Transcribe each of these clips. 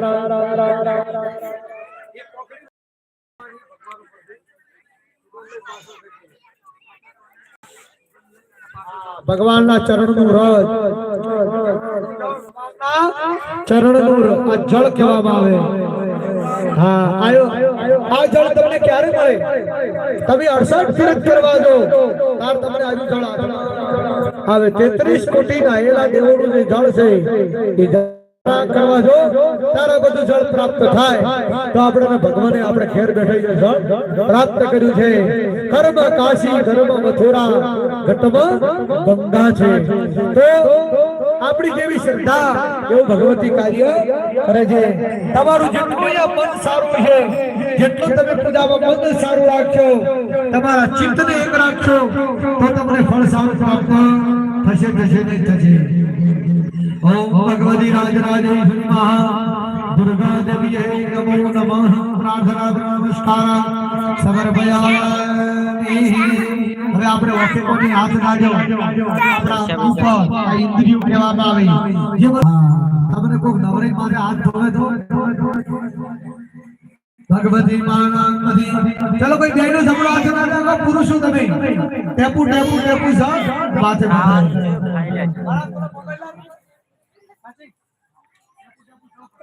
रा रा रा रा भगवान ना चरण नूरज चरण नूर अजળ કેવામાં આવે હા આયો આજ જળ તમને ક્યારે મળે તભી અરષડ ફિરત કરવાજો કારણ તમે આજુ જળ આવે 33 કુટી નાયેલા દેવુને જળ છે એ આપણી જેવી શ્રદ્ધા એવું ભગવતી કાર્ય કરે છે તમારું જેટલું મન સારું છે જેટલું તમે પૂજામાં મન સારું રાખશો તમારા ચિત્તને એક રાખશો તો તમને ફળ સારું પ્રાપ્ત થશે થશે નહીં થશે ओम भगवती राजराजेश्वरी महा दुर्गा देवी नमो नमः प्रार्थना नमस्कार समर्पयामि હવે આપણે વસ્તુઓની હાથ ના જો આપણા ઉપર ઇન્દ્રિયો કહેવામાં આવે જે તમને કોઈ નવરી મારે હાથ ધોવે તો ભગવતી માનંદી ચલો ભાઈ બેનો જમણો હાથ ના રાખો પુરુષો તમે ટેપુ ટેપુ ટેપુ સર વાત ના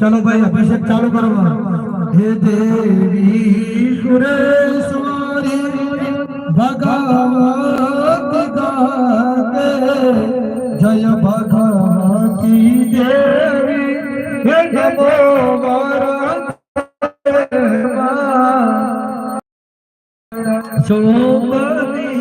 चलो भाई अभिषेक चालू करो हे देवी सुरेश्वरी भगवत गाते जय भगवती देवी सुनो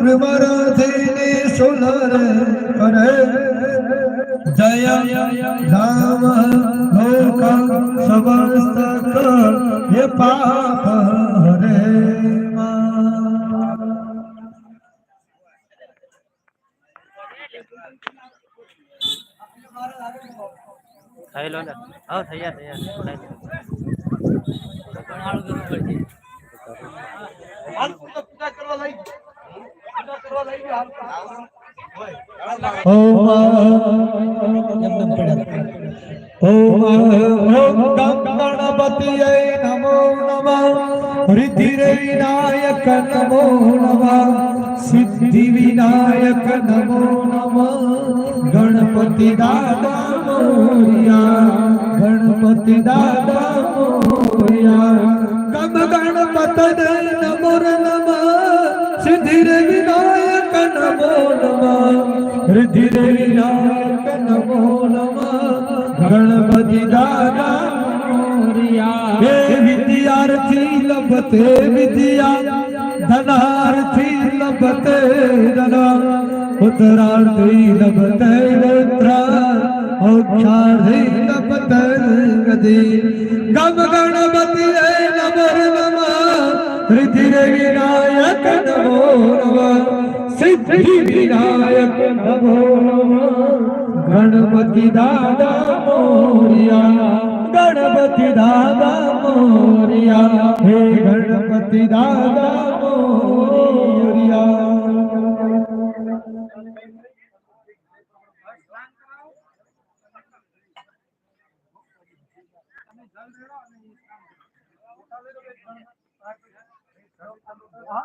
ભ્રમરા થઈને સોલર કરે જય રામ લોક સમસ્ત હે પાપ હરે થઈ લો ને હા થયા થયા પૂજા કરવા લાગી गणपतियै नमो नमः ऋधिरविनायक नमो नमः सिद्धिविनायक नमो नमः गणपति दादा मोरिया गणपति दादा मोरिया ऋधि देवी गणपति दादा मोरिया विद्यार्थी लभते विद्या धनार्थी लभते धना उत्तरार्थी लभते उत्तरा औक्षार्थी लभते गति गम गणपति રુધિર વિનાયક નમો નમઃ સિદ્ધિ વિનાયક નમો નમઃ ગણપતિ દાદા મોરિયા ગણપતિ દાદા મોરિયા હે ગણપતિ દાદા Thank you. ها